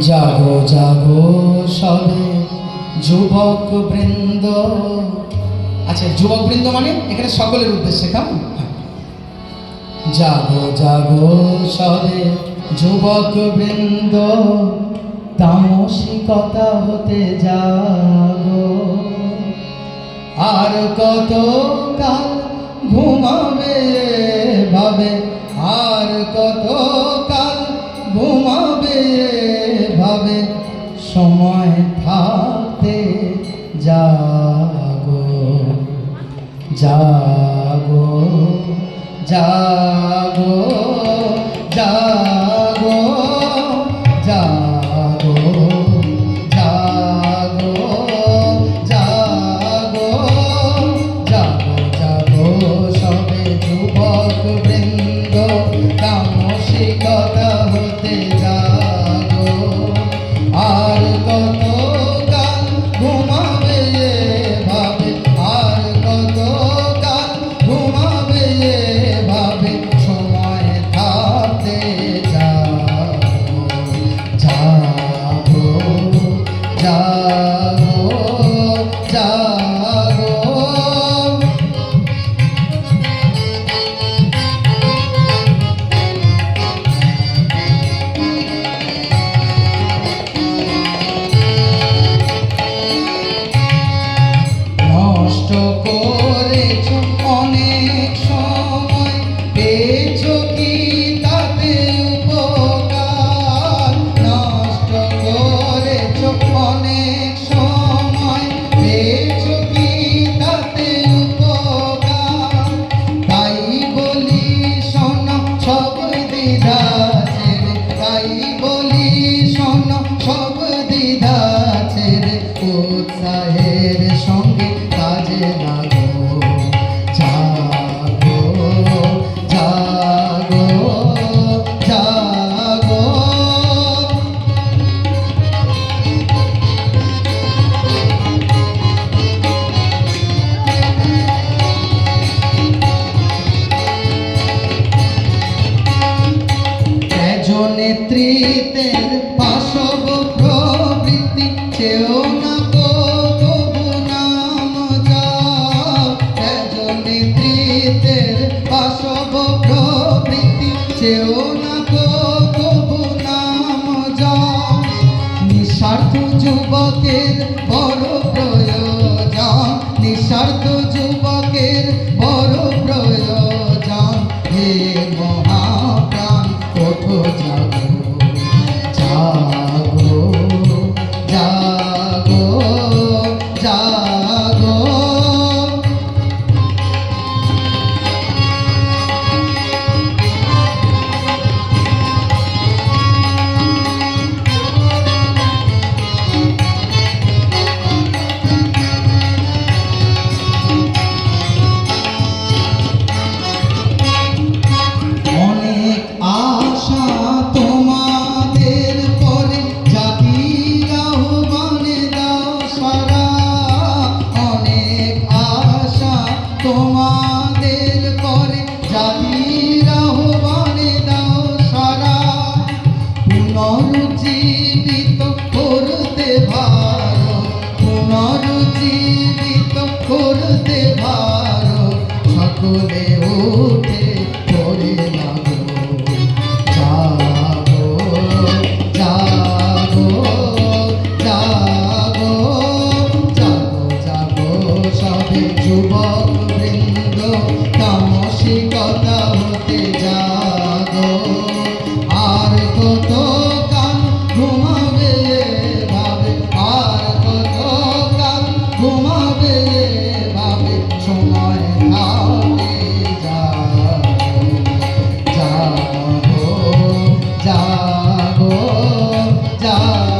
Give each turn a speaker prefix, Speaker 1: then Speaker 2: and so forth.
Speaker 1: জাগো জাগো সবে যুবক বৃন্দ। আচ্ছা যুবক বৃন্দ মানে এখানে সকলের উদ্দেশ্যে, কেমন। জাগো জাগো সবে যুবক বৃন্দ, তামসিকতা হতে জাগো। আর কত কাল ঘুমাবে? জাগো জাগো জাগো। নেতৃত্বের পাশব প্রবৃত্তি চেয়েও না নাম যা নিঃস্বার্থ যুবকের বড় প্রয়োজন নিঃস্বার্থ যুবকের 야